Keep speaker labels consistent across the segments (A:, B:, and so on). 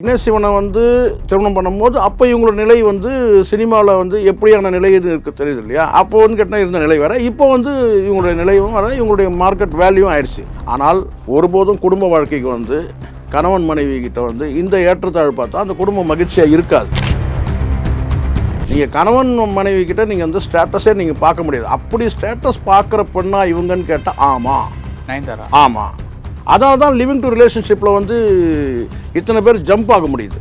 A: விக்னேஷ் சிவனை வந்து திருமணம் பண்ணும்போது அப்போ இவங்களோட நிலை வந்து சினிமாவில் வந்து எப்படியான நிலை இருக்கு தெரியுது இல்லையா? அப்போ வந்து கேட்டால் இருந்த நிலை வேற. இப்போ வந்து இவங்களுடைய நிலையும் வேற இவங்களுடைய மார்க்கெட் வேல்யூவும் ஆயிடுச்சு. ஆனால் ஒருபோதும் குடும்ப வாழ்க்கைக்கு வந்து கணவன் மனைவி கிட்ட வந்து இந்த ஏற்றத்தாழ் பார்த்தா அந்த குடும்பம் மகிழ்ச்சியாக இருக்காது. நீங்கள் கணவன் மனைவி கிட்ட நீங்கள் வந்து ஸ்டேட்டஸே நீங்கள் பார்க்க முடியாது. அப்படி ஸ்டேட்டஸ் பார்க்குற பெண்ணா இவங்கன்னு கேட்டால் ஆமாம் ஆமாம் அதனால தான் லிவிங் டு ரிலேஷன்ஷிப்பில் வந்து இத்தனை பேர் ஜம்ப் ஆக முடியுது.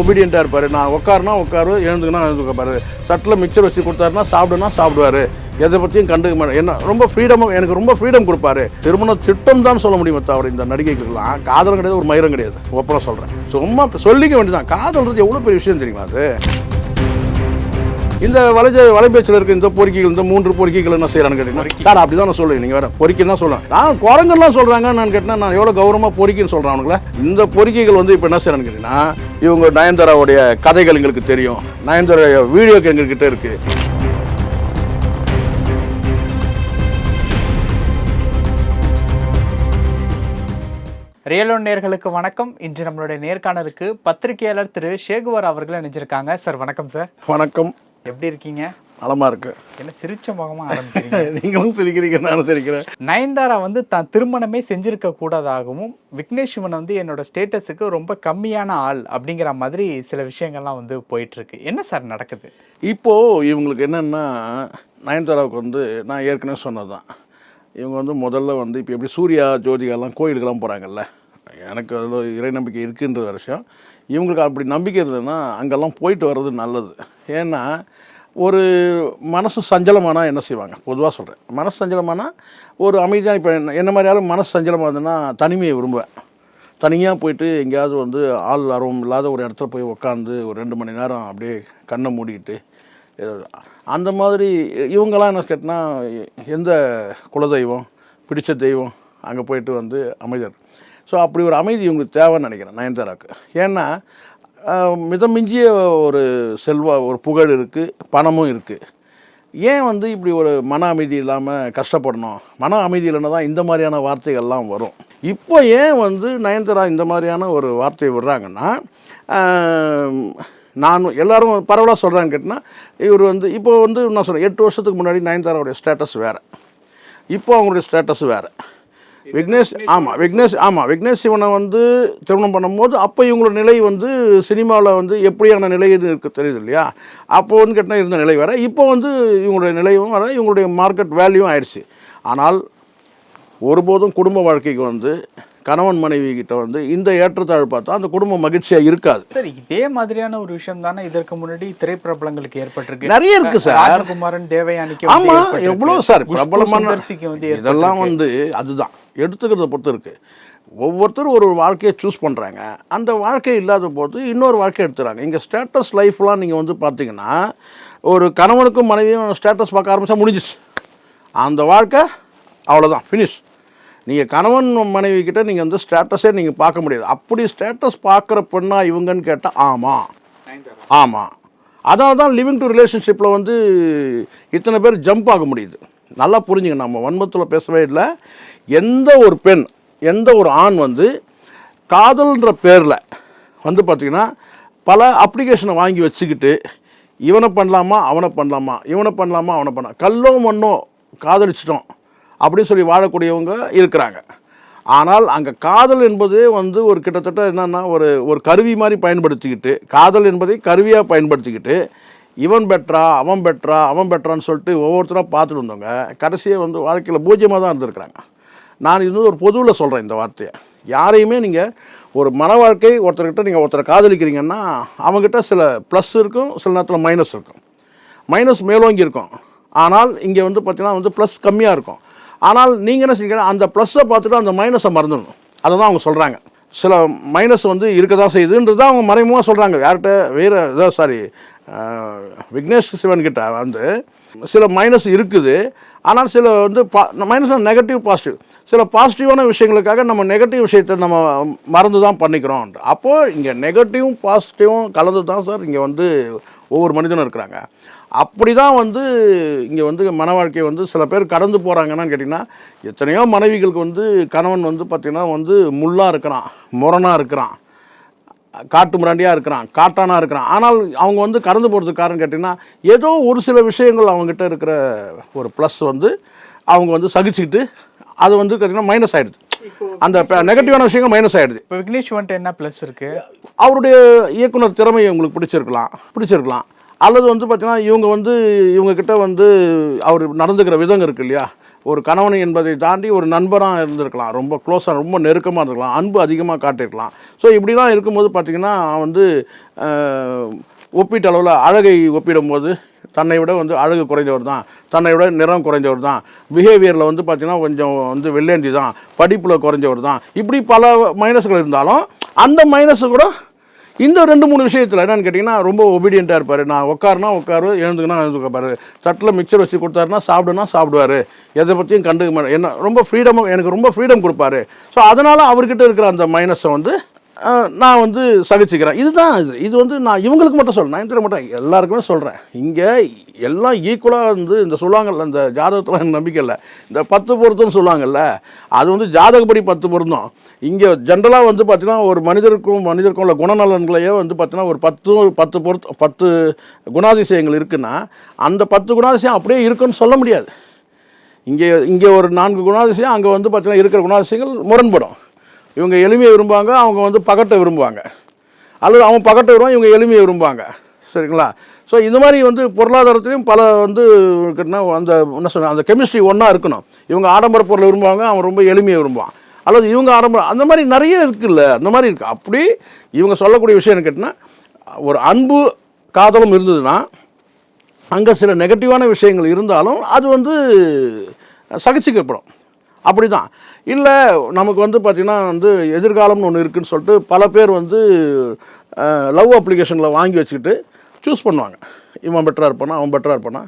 A: ஒபீடியண்ட்டாக இருப்பார். நான் உட்காருனா உட்காரு எழுந்துக்குனா எழுந்துக்கப்பாரு தட்டில் மிக்சர் வச்சு கொடுத்தாருன்னா சாப்பிடுனா சாப்பிடுவாரு. எதை பற்றியும் கண்டுக்க மாட்டேன் என்ன ரொம்ப ஃப்ரீடமாக எனக்கு ரொம்ப ஃப்ரீடம் கொடுப்பாரு. திருமண திட்டம் தான் சொல்ல முடியும் தவிர இந்த நடிகைகளுக்கெல்லாம் காதலும் கிடையாது ஒரு மயிரம் கிடையாது. ஒப்பரம் சொல்கிறேன் சும்மா சொல்லிக்க வேண்டியதான் காதல்ன்றது எவ்வளோ பெரிய விஷயம் தெரியுமா அது? இந்த வலைஜ வலைபேச்சில் இருக்க இந்த பொறிக்கைகள் இந்த மூன்று பொறிக்கைகள் என்ன செய்யறான்னு கேட்டீங்கன்னா சார் அப்படி தான் நான் சொல்லுவேன். நீங்கள் வேற பொறிக்கை தான் சொல்லுவேன். நான் குரங்கெல்லாம் சொல்கிறாங்க நான் கேட்டேன் நான் எவ்வளோ கௌரவமாக பொறிக்கைன்னு சொல்கிறேன் அவனுங்களே? இந்த பொறிக்கைகள் வந்து இப்போ என்ன செய்யறான்னு கேட்டிங்கன்னா இவங்க நயன்தாராவுடைய கதைகள் எங்களுக்கு தெரியும். நயன்தாரா வீடியோக்கு எங்ககிட்ட இருக்குது
B: ரியலோ நேர்களுக்கு வணக்கம். இன்று நம்மளுடைய நேர்காணலுக்கு பத்திரிகையாளர் திரு ஷேகுவர் அவர்கள் இணைஞ்சிருக்காங்க. சார் வணக்கம் சார்.
A: வணக்கம்.
B: எப்படி இருக்கீங்க?
A: நலமாக இருக்கு.
B: என்ன சிரிச்ச முகமா ஆரம்பிக்கிறீங்க?
A: நீங்களும் சிரிக்கிறீங்க நானும் சிரிக்கிறேன்.
B: நயன்தாரா வந்து தான் திருமணமே செஞ்சிருக்க கூடாதாகவும் விக்னேஷ் சிவன் வந்து என்னோட ஸ்டேட்டஸுக்கு ரொம்ப கம்மியான ஆள் அப்படிங்கிற மாதிரி சில விஷயங்கள்லாம் வந்து போயிட்டு இருக்கு என்ன சார் நடக்குது?
A: இப்போது இவங்களுக்கு என்னென்னா நயன்தாராவுக்கு வந்து நான் ஏற்கனவே சொன்னது தான் இவங்க வந்து முதல்ல வந்து இப்போ எப்படி சூர்யா ஜோதிகாலாம் கோயிலுக்கெல்லாம் போகிறாங்கல்ல எனக்கு அதில் இறை நம்பிக்கை இருக்குன்ற வருஷம் விஷயம். இவங்களுக்கு அப்படி நம்பிக்கை இருந்ததுன்னா அங்கெல்லாம் போயிட்டு வர்றது நல்லது. ஏன்னா ஒரு மனசு சஞ்சலமானால் என்ன செய்வாங்க? பொதுவாக சொல்கிறேன் மனசு சஞ்சலமானா ஒரு அமைதியாக இப்போ என்ன என்ன மாதிரியாலும் மனசு சஞ்சலமாக இருந்ததுன்னா தனிமையை விரும்புவேன். தனியாக போயிட்டு எங்கேயாவது வந்து ஆள் ஆர்வம் இல்லாத ஒரு இடத்துல போய் உட்காந்து ஒரு ரெண்டு மணி நேரம் அப்படியே கண்ணை மூடிக்கிட்டு அந்த மாதிரி இவங்கெல்லாம் என்ன கேட்டால் எந்த குலதெய்வம் பிடித்த தெய்வம் அங்கே போயிட்டு வந்து அமைதியாக ஸோ அப்படி ஒரு அமைதி இவங்களுக்கு தேவைன்னு நினைக்கிறேன் நயன்தாராவுக்கு. ஏன்னா மிதமிஞ்சிய ஒரு செல்வா ஒரு புகழ் இருக்குது பணமும் இருக்குது ஏன் வந்து இப்படி ஒரு மன அமைதி இல்லாமல் கஷ்டப்படணும்? மன அமைதி இல்லைன்னா தான் இந்த மாதிரியான வார்த்தைகள்லாம் வரும். இப்போ ஏன் வந்து நயன்தாரா இந்த மாதிரியான ஒரு வார்த்தையை விடுறாங்கன்னா நானும் நான் பரவலாக சொல்கிறாங்க கேட்டினா இவர் வந்து இப்போ வந்து நான் சொல்கிறேன் எட்டு வருஷத்துக்கு முன்னாடி நயன்தாராவுடைய ஸ்டேட்டஸ் வேறு. இப்போ அவங்களுடைய ஸ்டேட்டஸ் வேறு. விக்னேஷ் ஆமாம் விக்னேஷ் ஆமாம் விக்னேஷ் சிவனை வந்து திருமணம் பண்ணும்போது அப்போ இவங்களோட நிலை வந்து சினிமாவில் வந்து எப்படியான நிலை இருக்கு தெரியுது இல்லையா? அப்போ வந்து கேட்டால் இருந்த நிலை வேற. இப்போ வந்து இவங்களுடைய நிலையும் வேற இவங்களுடைய மார்க்கெட் வேல்யூவும் ஆயிடுச்சு. ஆனால் ஒருபோதும் குடும்ப வாழ்க்கைக்கு வந்து கணவன் மனைவி கிட்ட வந்து இந்த ஏற்றத்தாழ் பார்த்தா அந்த குடும்பம் மகிழ்ச்சியாக இருக்காது.
B: சார் இதே மாதிரியான ஒரு விஷயம் தானே இதற்கு முன்னாடி திரைப்பிரபலங்களுக்கு ஏற்பட்டிருக்கு.
A: நிறைய இருக்கு சார்.
B: ராஜகுமாரன் தேவயானிக்கு
A: ஆமா
B: ஏற்பட்டிருக்கு.
A: எவ்வளோ சார் பிரபலமான இதெல்லாம் வந்து அதுதான். எடுத்துக்கிறத பொறுத்து இருக்குது ஒவ்வொருத்தரும் ஒரு வாழ்க்கையை சூஸ் பண்ணுறாங்க அந்த வாழ்க்கை இல்லாத போது இன்னொரு வாழ்க்கை எடுத்துறாங்க. இங்கே ஸ்டேட்டஸ் லைஃப்லாம் நீங்கள் வந்து பார்த்தீங்கன்னா ஒரு கணவனுக்கும் மனைவியும் ஸ்டேட்டஸ் பார்க்க ஆரம்பித்தா முடிஞ்சிச்சு அந்த வாழ்க்கை அவ்வளோதான் ஃபினிஷ் நீங்கள் கணவன் மனைவி கிட்டே நீங்கள் வந்து ஸ்டேட்டஸே நீங்கள் பார்க்க முடியாது. அப்படி ஸ்டேட்டஸ் பார்க்குற பெண்ணா இவங்கன்னு கேட்டால் ஆமாம் ஆமாம் அதனால தான் லிவிங் டு ரிலேஷன்ஷிப்பில் வந்து இத்தனை பேர் ஜம்ப் ஆக முடியுது. நல்லா புரிஞ்சுங்க நம்ம வன்மத்தில் பேசவே இல்லை. எந்த ஒரு பெண் எந்த ஒரு ஆண் வந்து காதல்ன்ற பேரில் வந்து பார்த்திங்கன்னா பல அப்ளிகேஷனை வாங்கி வச்சுக்கிட்டு இவனை பண்ணலாமா அவனை பண்ணலாமா இவனை பண்ணலாமா அவனை பண்ணலாம் கல்லோ மண்ணோ காதலிச்சிட்டோம் அப்படின்னு சொல்லி வாழக்கூடியவங்க இருக்கிறாங்க. ஆனால் அங்கே காதல் என்பது வந்து ஒரு கிட்டத்தட்ட என்னென்னா ஒரு ஒரு கருவி மாதிரி பயன்படுத்திக்கிட்டு காதல் என்பதை கருவியாக பயன்படுத்திக்கிட்டு இவன் பெட்ரா அவன் பெட்ரா அவன் பெட்ரான்னு சொல்லிட்டு ஒவ்வொருத்தராக பார்த்துட்டு வந்தவங்க கடைசியாக வந்து வாழ்க்கையில் பூஜ்யமாக தான் இருந்திருக்கிறாங்க. நான் இது வந்து ஒரு பொதுவில் சொல்கிறேன் இந்த வார்த்தையை. யாரையுமே நீங்கள் ஒரு மன வாழ்க்கை ஒருத்தர்கிட்ட நீங்கள் ஒருத்தரை காதலிக்கிறீங்கன்னா அவங்ககிட்ட சில ப்ளஸ் இருக்கும் சில நேரத்தில் மைனஸ் இருக்கும். மைனஸ் மேலோங்கி இருக்கும். ஆனால் இங்கே வந்து பார்த்திங்கன்னா வந்து ப்ளஸ் கம்மியாக இருக்கும். ஆனால் நீங்கள் என்ன செஞ்சீங்கன்னா அந்த ப்ளஸ்ஸை பார்த்துட்டு அந்த மைனஸை மறந்துடணும். அதை தான் அவங்க சொல்கிறாங்க சில மைனஸ் வந்து இருக்க தான் செய்யுதுன்றது தான் அவங்க மறைமுகமாக சொல்கிறாங்க யார்கிட்ட வேறு ஏதோ சாரி விக்னேஷ் சிவன்கிட்ட வந்து சில மைனஸ் இருக்குது. ஆனால் சில வந்து பா மைனஸ் நெகட்டிவ் பாசிட்டிவ் சில பாசிட்டிவான விஷயங்களுக்காக நம்ம நெகட்டிவ் விஷயத்தை நம்ம மறந்து தான் பண்ணிக்கிறோம். அப்போது இங்கே நெகட்டிவும் பாசிட்டிவும் கலந்து தான் சார் இங்கே வந்து ஒவ்வொரு மனிதனும் இருக்கிறாங்க. அப்படி தான் வந்து இங்கே வந்து மன வாழ்க்கையை வந்து சில பேர் கடந்து போகிறாங்கன்னு கேட்டிங்கன்னா எத்தனையோ மனைவிகளுக்கு வந்து கணவன் வந்து பார்த்திங்கன்னா வந்து முள்ளாக இருக்கிறான் முரணாக இருக்கிறான். காட்டு மிராண்டியாக இருக்கிறான் காட்டானா இருக்கிறான். ஆனால் அவங்க வந்து கடந்து போகிறதுக்கு காரணம் கேட்டிங்கன்னா ஏதோ ஒரு சில விஷயங்கள் அவங்ககிட்ட இருக்கிற ஒரு ப்ளஸ் வந்து அவங்க வந்து சகிச்சுக்கிட்டு அது வந்து பார்த்தீங்கன்னா மைனஸ் ஆகிடுது அந்த நெகட்டிவான விஷயங்கள் மைனஸ் ஆகிடுது
B: இப்போ விக்னேஷ் சிவன்ட்டு என்ன ப்ளஸ் இருக்கு?
A: அவருடைய இயக்குனர் திறமையை உங்களுக்கு பிடிச்சிருக்கலாம் பிடிச்சிருக்கலாம். அல்லது வந்து பார்த்தீங்கன்னா இவங்க வந்து இவங்க கிட்ட வந்து அவர் நடந்துக்கிற விதம் இருக்கு இல்லையா? ஒரு கணவன் என்பதை தாண்டி ஒரு நண்பராக இருந்திருக்கலாம். ரொம்ப க்ளோஸாக ரொம்ப நெருக்கமாக இருந்திருக்கலாம். அன்பு அதிகமாக காட்டியிருக்கலாம். ஸோ இப்படிலாம் இருக்கும்போது பார்த்தீங்கன்னா வந்து ஒப்பீட்டளவில் அழகை ஒப்பிடும்போது தன்னை விட வந்து அழகு குறைந்தவர் தான். தன்னை விட நிறம் குறைந்தவர் தான். பிஹேவியரில் வந்து பார்த்தீங்கன்னா கொஞ்சம் வந்து வெள்ளேந்தி தான். படிப்பில் குறைஞ்சவர் தான். இப்படி பல மைனஸ்கள் இருந்தாலும் அந்த மைனஸு கூட இந்த ரெண்டு மூணு விஷயத்தில் என்னென்னு கேட்டிங்கன்னா ரொம்ப ஒபீடியண்ட்டாக இருப்பார். நான் உட்காருனா உட்காரு எழுந்துக்கனா எழுந்துக்கப்பாரு தட்டில் மிக்சர் வச்சு கொடுத்தாருன்னா சாப்பிடுனா சாப்பிடுவார். எதை பற்றியும் கண்டுக்க மாட்டேன் என்ன ரொம்ப ஃப்ரீடம் எனக்கு ரொம்ப ஃப்ரீடம் கொடுப்பாரு. ஸோ அதனால் அவர்கிட்ட இருக்கிற அந்த மைனஸை வந்து நான் வந்து சகிச்சுக்கிறேன். இதுதான் இது. இது வந்து நான் இவங்களுக்கு மட்டும் சொல்கிறேன் நயன்தாரா மட்டும் எல்லாருக்குமே சொல்கிறேன் இங்கே எல்லாம் ஈக்குவலாக வந்து இந்த சொல்லுவாங்கல்ல இந்த ஜாதகத்தில் எனக்கு நம்பிக்கை இல்லை. இந்த பத்து பொருத்தம்னு சொல்லுவாங்கல்ல அது வந்து ஜாதகப்படி பத்து பொருத்தம். இங்கே ஜென்ரலாக வந்து பார்த்தீங்கன்னா ஒரு மனிதருக்கும் மனிதருக்கும் உள்ள குணநலன்களையே வந்து பார்த்தீங்கன்னா ஒரு பத்து பத்து பொருத்தம் பத்து குணாதிசயங்கள் இருக்குன்னா அந்த பத்து குணாதிசயம் அப்படியே இருக்குன்னு சொல்ல முடியாது. இங்கே இங்கே ஒரு நான்கு குணாதிசயம் அங்கே வந்து பார்த்தீங்கன்னா இருக்கிற குணாதிசயங்கள் முரண்படும். இவங்க எளிமையை விரும்புவாங்க அவங்க வந்து பகட்டை விரும்புவாங்க. அல்லது அவன் பகட்டை விரும்புவான் இவங்க எளிமையை விரும்புவாங்க. சரிங்களா? ஸோ இந்த மாதிரி வந்து பொருளாதாரத்திலையும் பல வந்து இருக்குன்னா அந்த என்ன சொன்ன அந்த கெமிஸ்ட்ரி ஒன்றா இருக்கணும். இவங்க ஆடம்பர பொருளை விரும்புவாங்க அவன் ரொம்ப எளிமையை விரும்புவான் அல்லது இவங்க ஆடம்பரம் அந்த மாதிரி நிறைய இருக்குல்ல? அந்த மாதிரி இருக்குது அப்படி இவங்க சொல்லக்கூடிய விஷயம் கேட்டினா ஒரு அன்பு காதலும் இருந்ததுன்னா அங்கே சில நெகட்டிவான விஷயங்கள் இருந்தாலும் அது வந்து சகிச்சுக்கப்படும். அப்படி தான் இல்லை நமக்கு வந்து பார்த்திங்கன்னா வந்து எதிர்காலம்னு ஒன்று இருக்குதுன்னு சொல்லிட்டு பல பேர் வந்து லவ் அப்ளிகேஷனில் வாங்கி வச்சுக்கிட்டு சூஸ் பண்ணுவாங்க. இவன் பெட்டராக இருப்பானா அவன் பெட்டராக இருப்பானா?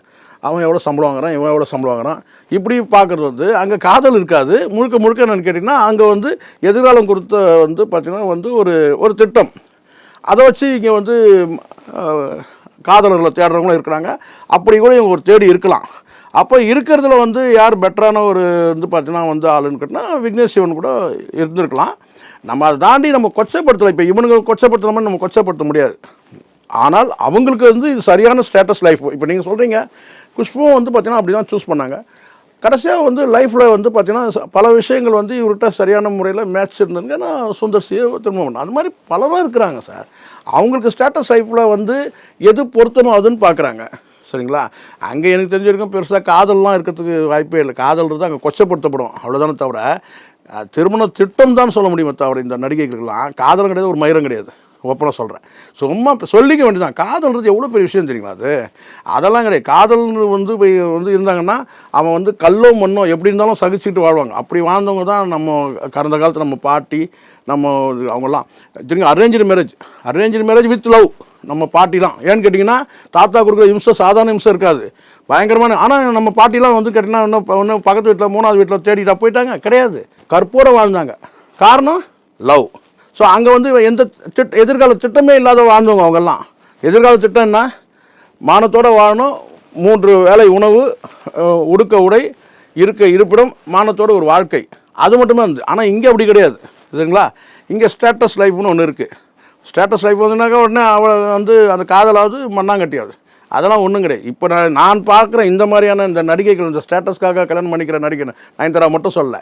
A: அவன் எவ்வளோ சம்பளம் வாங்குறான் இவன் எவ்வளோ சம்பளம் வாங்குறான்? இப்படி பார்க்குறது வந்து அங்கே காதல் இருக்காது. முழுக்க முழுக்க என்னென்னு கேட்டிங்கன்னா அங்கே வந்து எதிர்காலம் கொடுத்த வந்து பார்த்திங்கன்னா வந்து ஒரு ஒரு திட்டம். அதை வச்சு இங்கே வந்து காதலர்களை தேடுறவங்களும் இருக்கிறாங்க. அப்படி கூட இவங்க ஒரு தேடி இருக்கலாம். அப்போ இருக்கிறதுல வந்து யார் பெட்டரான ஒரு வந்து பார்த்தீங்கன்னா வந்து ஆளுன்னு கேட்டால் விக்னேஷ் சிவன் கூட இருந்திருக்கலாம். நம்ம அதை தாண்டி நம்ம கொச்சைப்படுத்தலாம் இப்போ இவனுங்க கொச்சைப்படுத்துற நம்ம கொச்சைப்படுத்த முடியாது. ஆனால் அவங்களுக்கு வந்து இது சரியான ஸ்டேட்டஸ் லைஃப் இப்போ நீங்கள் சொல்கிறீங்க குஷ்புவும் வந்து பார்த்தீங்கன்னா அப்படி தான் சூஸ் பண்ணாங்க. கடைசியாக வந்து லைஃப்பில் வந்து பார்த்தீங்கன்னா பல விஷயங்கள் வந்து இவர்கிட்ட சரியான முறையில் மேட்ச் இருந்ததுங்க நான் சுந்தர் சியை திரும்ப பண்ணேன் அது மாதிரி பலரும் இருக்கிறாங்க சார். அவங்களுக்கு ஸ்டேட்டஸ் லைஃப்பில் வந்து எது பொருத்தணும் அதுன்னு பார்க்குறாங்க சரிங்களா? அங்கே எனக்கு தெரிஞ்ச வரைக்கும் பெருசாக காதல்லாம் இருக்கிறதுக்கு வாய்ப்பே இல்லை. காதல்ன்றது அங்கே கொச்சப்படுத்தப்படும். அவ்வளோதானே தவிர திருமண திட்டம் தான் சொல்ல முடியுமே தவிர இந்த நடிகைகளுக்கெல்லாம் காதலும் கிடையாது ஒரு மயிரம் கிடையாது. ஒப்பனை சொல்கிறேன் சும்மா சொல்லிக்க வேண்டியதான் காதல்ன்றது எவ்வளோ பெரிய விஷயம் தெரியுங்களா அது? அதெல்லாம் கிடையாது. காதல்னு வந்து போய் வந்து இருந்தாங்கன்னா அவன் வந்து கல்லோ மண்ணோ எப்படி இருந்தாலும் சகிச்சுட்டு வாழ்வாங்க. அப்படி வாழ்ந்தவங்க தான் நம்ம கடந்த காலத்தில் நம்ம பாட்டி நம்ம அவங்கெல்லாம். திரும்ப arrange marriage arrange marriage with love நம்ம பாட்டிலாம். ஏன்னு கேட்டிங்கன்னா தாத்தா கொடுக்குற இம்சம் சாதாரண இம்சம் இருக்காது. பயங்கரமான ஆனால் நம்ம பாட்டிலாம் வந்து கேட்டிங்கன்னா இன்னும் இன்னும் பக்கத்து வீட்டில் மூணாவது வீட்டில் தேடிட்டா போயிட்டாங்க. கிடையாது. கற்பூர வாழ்ந்தாங்க. காரணம் லவ் ஸோ அங்கே வந்து எந்த திட் எதிர்கால திட்டமே இல்லாத வாழ்ந்தவங்க அவங்கெல்லாம். எதிர்கால திட்டம் என்ன? மானத்தோட வாழணும். மூன்று வேலை உணவு உடுக்க உடை இருக்க இருப்பிடம் மானத்தோட ஒரு வாழ்க்கை. அது மட்டுமே இருந்தது. ஆனால் இங்கே அப்படி கிடையாது. சரிங்களா? இங்கே ஸ்டேட்டஸ் லைஃப்னு ஒன்று இருக்குது ஸ்டேட்டஸ் லைஃப் வந்துனாக்கா உடனே அவளை வந்து அந்த காதலாவது மண்ணாங்கட்டியாவது அதெல்லாம் ஒன்றும் கிடையாது. இப்போ நான் நான் பார்க்குற இந்த மாதிரியான இந்த நடிகைகள் இந்த ஸ்டேட்டஸ்க்காக கல்யாணம் பண்ணிக்கிற நடிகை நயன்தாரா மட்டும் சொல்ல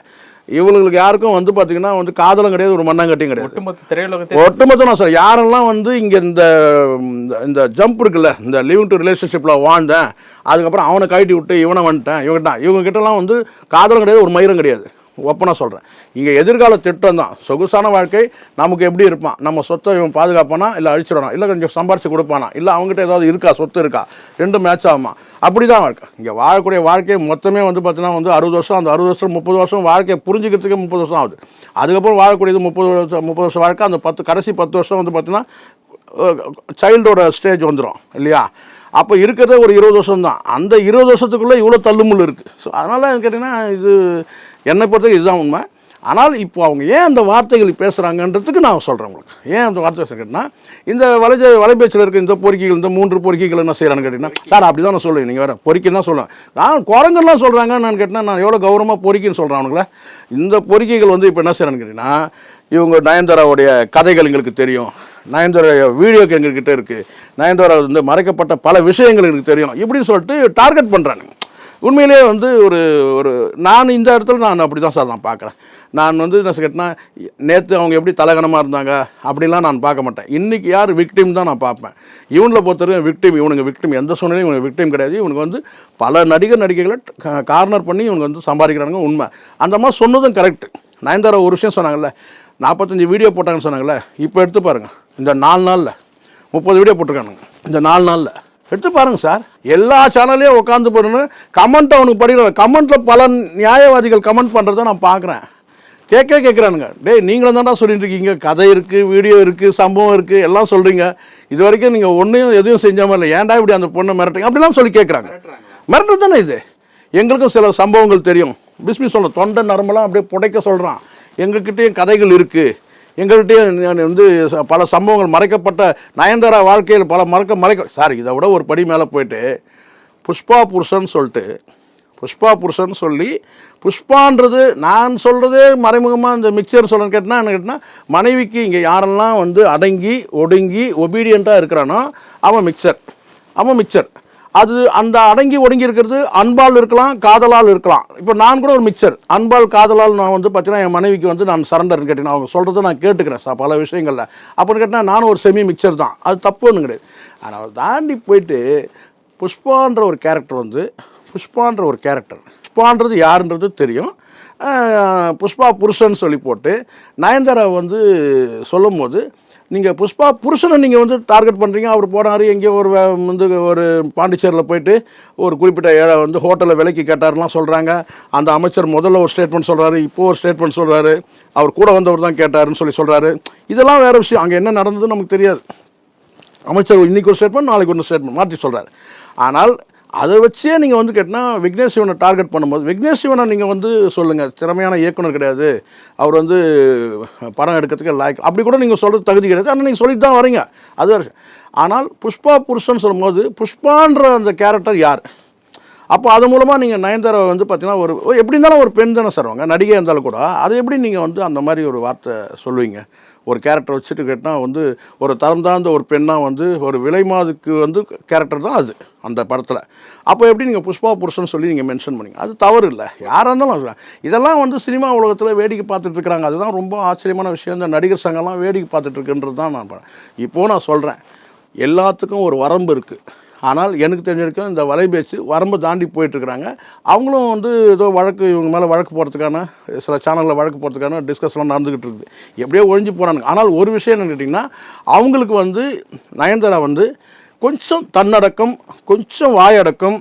A: இவங்களுக்கு யாருக்கும் வந்து பார்த்தீங்கன்னா வந்து காதலும் கிடையாது ஒரு மண்ணாங்கட்டியும் கிடையாது.
B: ஒட்டுமொத்த
A: ஒட்டுமொத்தம் நான் சார் யாரெல்லாம் வந்து இங்கே இந்த இந்த- ஜம்ப் இருக்குல்ல இந்த லிவிங் டு ரிலேஷன்ஷிப்பில் வாழ்ந்தேன் அதுக்கப்புறம் அவனை கழட்டி விட்டு இவனை வந்துட்டேன் இவங்கிட்ட இவங்க கிட்டலாம் வந்து காதலும் கிடையாது ஒரு மயிரும் கிடையாது. ஒப்பனாக சொல்கிறேன் இங்கே எதிர்கால திட்டம் தான் சொகுசான வாழ்க்கை நமக்கு எப்படி இருப்பான் நம்ம சொத்தை இவன் பாதுகாப்பானா? இல்லை அழிச்சிடணும். இல்லை கொஞ்சம் சம்பாரித்து கொடுப்பானா? இல்லை அவங்ககிட்ட ஏதாவது இருக்கா? சொத்து இருக்கா? ரெண்டும் மேட்ச் ஆகுமா? அப்படி தான் வாழ்க்கை. இங்கே வாழக்கூடிய வாழ்க்கை மொத்தமே வந்து பார்த்தீங்கன்னா வந்து அறுபது வருஷம் அந்த அறுபது வருஷம் முப்பது வருஷம் வாழ்க்கையை புரிஞ்சுக்கிறதுக்கே முப்பது வருஷம் ஆகுது. அதுக்கப்புறம் வாழக்கூடியது முப்பது வருஷம் முப்பது வருஷம் வாழ்க்கை அந்த பத்து கடைசி பத்து வருஷம் வந்து பார்த்தீங்கன்னா சைல்டோட ஸ்டேஜ் வந்துடும் இல்லையா? அப்போ இருக்கிறதே ஒரு இருபது வருஷம் தான் அந்த இருபது வருஷத்துக்குள்ளே இவ்வளோ தள்ளுமுள் இருக்குது ஸோ அதனால் கேட்டிங்கன்னா இது என்னை பொறுத்தவரைக்கும் இதுதான் உண்மை. ஆனால் இப்போ அவங்க ஏன் அந்த வார்த்தைகள் பேசுகிறாங்கன்றதுக்கு நான் சொல்கிறேன் உங்களுக்கு. ஏன் அந்த வார்த்தை கேட்டிங்கன்னா இந்த வலைஜ வலைபேச்சில் இருக்க இந்த பொறிக்கைகள் இந்த மூன்று பொறிக்கைகள் என்ன செய்கிறான்னு கேட்டிங்கன்னா சார் அப்படி தான் நான் சொல்லுவேன். நீங்கள் வேறு பொறுக்கின்னு தான் சொல்லுவேன். நான் குரங்கெல்லாம் சொல்கிறாங்கன்னு நான் கேட்டேன்னா நான் எவ்வளோ கௌரவமாக பொறிக்கின்னு சொல்கிறேன் அவனுங்களே. இந்த பொறிக்கைகள் வந்து இப்போ என்ன செய்கிறான்னு கேட்டிங்கன்னா இவங்க நயன்தாராவுடைய கதைகள் எங்களுக்கு தெரியும். நயன்தாரா வீடியோ எங்கள்கிட்ட இருக்குது நயன்தாரா வந்து மறைக்கப்பட்ட பல விஷயங்கள் எனக்கு தெரியும். இப்படின்னு சொல்லிட்டு டார்கெட் பண்ணுறானுங்க உண்மையிலேயே வந்து ஒரு ஒரு நான் இந்த இடத்துல நான் அப்படி தான் சார் நான் பார்க்குறேன். நான் வந்து என்ன கேட்டேன்னா நேற்று அவங்க எப்படி தலகணமாக இருந்தாங்க அப்படிலாம் நான் பார்க்க மாட்டேன். இன்றைக்கி யார் விக்டிம் தான் நான் பார்ப்பேன். இவனில் பொறுத்தவரைக்கும் விக்டிம் இவனுங்க விக்டிம் எந்த சூழ்நிலையும் இவனுக்கு விக்டிம் கிடையாது. இவனுக்கு வந்து பல நடிகர் நடிகைகளை கார்னர் பண்ணி இவங்க வந்து சம்பாதிக்கிறாங்க உண்மை. அந்த மாதிரி சொன்னதும் கரெக்ட் நயன்தாரா ஒரு விஷயம் சொன்னாங்கல்ல நாற்பத்தஞ்சு வீடியோ போட்டாங்கன்னு சொன்னாங்கல்ல இப்போ எடுத்து பாருங்கள் இந்த நாலு நாளில் முப்பது வீடியோ போட்டிருக்கானுங்க. இந்த நாலு நாளில். எடுத்து பாருங்க சார். எல்லா சேனல்லையும் உட்காந்து போடணும்னு கமெண்ட் அவனுக்கு படிக்கிற கமெண்ட்டில் பல நியாயவாதிகள் கமெண்ட் பண்ணுறத நான் பார்க்குறேன். கேட்க கேட்குறானுங்க. டேய் நீங்களும் தான்டா சொல்லிட்டு இருக்கீங்க. கதை இருக்குது வீடியோ இருக்குது சம்பவம் இருக்குது எல்லாம் சொல்கிறீங்க இது வரைக்கும் நீங்கள் ஒன்றையும் எதுவும் செஞ்சாமல் இல்லை. ஏன்டா இப்படி அந்த பொண்ணை மிரட்டுங்க அப்படிலாம் சொல்லி கேட்குறாங்க. மிரட்டு தானே இது? எங்களுக்கும் சில சம்பவங்கள் தெரியும். பிஸ்மி சொல்ல தொண்டை நரம்பெல்லாம் அப்படியே புடைக்க சொல்கிறான் எங்ககிட்டயும் கதைகள் இருக்குது எங்கள்கிட்டயும் நான் வந்து ச- பல சம்பவங்கள் மறைக்கப்பட்ட நயன்தாரா வாழ்க்கையில் பல மறக்க மறைக்க சார் இதை விட ஒரு படி மேலே போயிட்டு புஷ்பா புருஷன் சொல்லிட்டு புஷ்பா புருஷன் சொல்லி புஷ்பான்றது நான் சொல்கிறதே மறைமுகமாக இந்த மிக்சர் சொல்லணும்னு கேட்டால் என்ன கேட்டால் மனைவிக்கு இங்கே யாரெல்லாம் வந்து அடங்கி ஒடுங்கி ஒபீடியண்ட்டாக இருக்கிறானோ அவன் மிக்சர். அவன் மிக்சர். அது அந்த அடங்கி ஒடுங்கி இருக்கிறது அன்பால் இருக்கலாம் காதலால் இருக்கலாம். இப்போ நான் கூட ஒரு மிக்சர் அன்பால் காதலால் நான் வந்து பார்த்தீங்கன்னா என் மனைவிக்கு வந்து நான் சரண்டர்னு கேட்டேன். அவங்க சொல்கிறத நான் கேட்டுக்கிறேன் ச- பல விஷயங்களில். அப்படின்னு கேட்டால் நானும் ஒரு செமி மிக்சர் தான். அது தப்பு ஒன்று கிடையாது. ஆனால் தாண்டி போயிட்டு புஷ்பான்ற ஒரு கேரக்டர் வந்து புஷ்பான்ற ஒரு கேரக்டர் புஷ்பான்றது யாருன்றது தெரியும். புஷ்பா புருஷன் சொல்லி போட்டு நயன்தாரா வந்து சொல்லும் போது நீங்கள் புஷ்பா புருஷனை நீங்கள் வந்து டார்கெட் பண்ணுறீங்க அவர் போனார் எங்கேயோ ஒரு வந்து ஒரு பாண்டிச்சேரியில் போயிட்டு ஒரு குறிப்பிட்ட ஏழை வந்து ஹோட்டலில் விலைக்கு கேட்டார்லாம் சொல்கிறாங்க அந்த அமைச்சர் முதல்ல ஒரு ஸ்டேட்மெண்ட் சொல்கிறாரு இப்போது ஒரு ஸ்டேட்மெண்ட் சொல்கிறாரு அவர் கூட வந்தவர் தான் கேட்டாருன்னு சொல்லி சொல்கிறாரு இதெல்லாம் வேறு விஷயம். அங்கே என்ன நடந்ததுன்னு நமக்கு தெரியாது. அமைச்சர் இன்னைக்கு ஒரு ஸ்டேட்மெண்ட் நாளைக்கு ஒரு ஸ்டேட்மெண்ட் மாற்றி சொல்கிறார் ஆனால் அதை வச்சே நீங்கள் வந்து கேட்டால் விக்னேஷ் சிவனை டார்கெட் பண்ணும்போது விக்னேஷ் சிவனை நீங்கள் வந்து சொல்லுங்கள் திறமையான இயக்குனர் கிடையாது. அவர் வந்து படம் எடுக்கிறதுக்கு லாய்க் அப்படி கூட நீங்கள் சொல்கிறது தகுதி கிடையாது. ஆனால் நீங்கள் சொல்லிட்டு தான் வரீங்க. அது ஆனால் புஷ்பா புருஷன் சொல்லும்போது புஷ்பான்ற அந்த கேரக்டர் யார்? அப்போ அது மூலமாக நீங்கள் நயன்தாராவை வந்து பார்த்தீங்கன்னா ஒரு ஓ, எப்படி இருந்தாலும் ஒரு பெண் தானே சார் அவங்க. நடிகை இருந்தாலும் கூட அதை எப்படி நீங்கள் வந்து அந்த மாதிரி ஒரு வார்த்தை சொல்லுவீங்க? ஒரு கேரக்டர் வச்சுட்டு கேட்டால் வந்து ஒரு தரம் தாழ்ந்த ஒரு பெண்ணாக வந்து ஒரு விலைமாதுக்கு வந்து கேரக்டர் தான் அது அந்த படத்தில். அப்போ எப்படி நீங்கள் புஷ்பா புருஷன் சொல்லி நீங்கள் மென்ஷன் பண்ணீங்க? அது தவறு இல்லை. யாராக இருந்தாலும் சொல்றேன். இதெல்லாம் வந்து சினிமா உலகத்தில் வேடிக்கை பார்த்துட்டு இருக்கிறாங்க அதுதான் ரொம்ப ஆச்சரியமான விஷயம். இந்த நடிகர் சங்கம்லாம் வேடிக்கை பார்த்துட்டு இருக்குன்றது தான் நான் இப்போது நான் சொல்கிறேன் எல்லாத்துக்கும் ஒரு வரம்பு இருக்குது ஆனால் எனக்கு தெரிஞ்ச வரைக்கும் இந்த வலைபேச்சு வரம்பு தாண்டி போயிட்டுருக்குறாங்க. அவங்களும் வந்து ஏதோ வழக்கு இவங்க மேலே வழக்கு போகிறதுக்கான சில சேனலில் வழக்கு போகிறதுக்கான டிஸ்கஸ்லாம் நடந்துக்கிட்டு இருக்குது. எப்படியோ ஒழிஞ்சு போகிறாங்க ஆனால் ஒரு விஷயம் என்னன்னு கேட்டிங்கன்னா அவங்களுக்கு வந்து நயன்தாரா வந்து கொஞ்சம் தன்னடக்கம் கொஞ்சம் வாயடக்கம்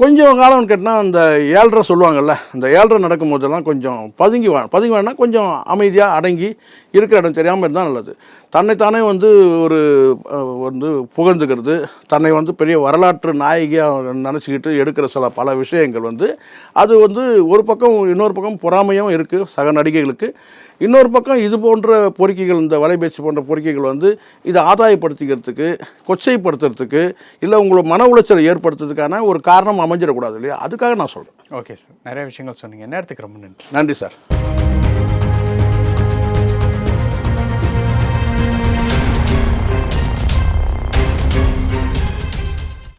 A: கொஞ்சம் காலம் கேட்டால் அந்த ஏழ்ரை சொல்லுவாங்கள்ல அந்த ஏழ்ரை நடக்கும் போதெல்லாம் கொஞ்சம் பதுங்கி வா பதுங்கி வேணா கொஞ்சம் அமைதியாக அடங்கி இருக்கிற இடம் தெரியாமல் இருந்தால் நல்லது. தன்னைத்தானே வந்து ஒரு வந்து புகழ்ந்துக்கிறது தன்னை வந்து பெரிய வரலாற்று நாயகியாக நினச்சிக்கிட்டு எடுக்கிற சில பல விஷயங்கள் வந்து அது வந்து ஒரு பக்கம் இன்னொரு பக்கம் பொறாமையும் இருக்குது சக நடிகைகளுக்கு. இன்னொரு பக்கம் இது போன்ற பொறுக்கிகள் இந்த வலைபேச்சு போன்ற பொறுக்கிகள் வந்து இதை ஆதாயப்படுத்திக்கிறதுக்கு கொச்சைப்படுத்துறதுக்கு இல்லை உங்களை மன உளைச்சலை ஏற்படுத்துறதுக்கான ஒரு காரணம் அமைஞ்சிடக்கூடாது இல்லையா? அதுக்காக நான் சொல்கிறேன்
B: ஓகே சார். நிறைய விஷயங்கள் சொன்னீங்க. நேரத்துக்கு ரொம்ப நன்றி.
A: நன்றி சார்.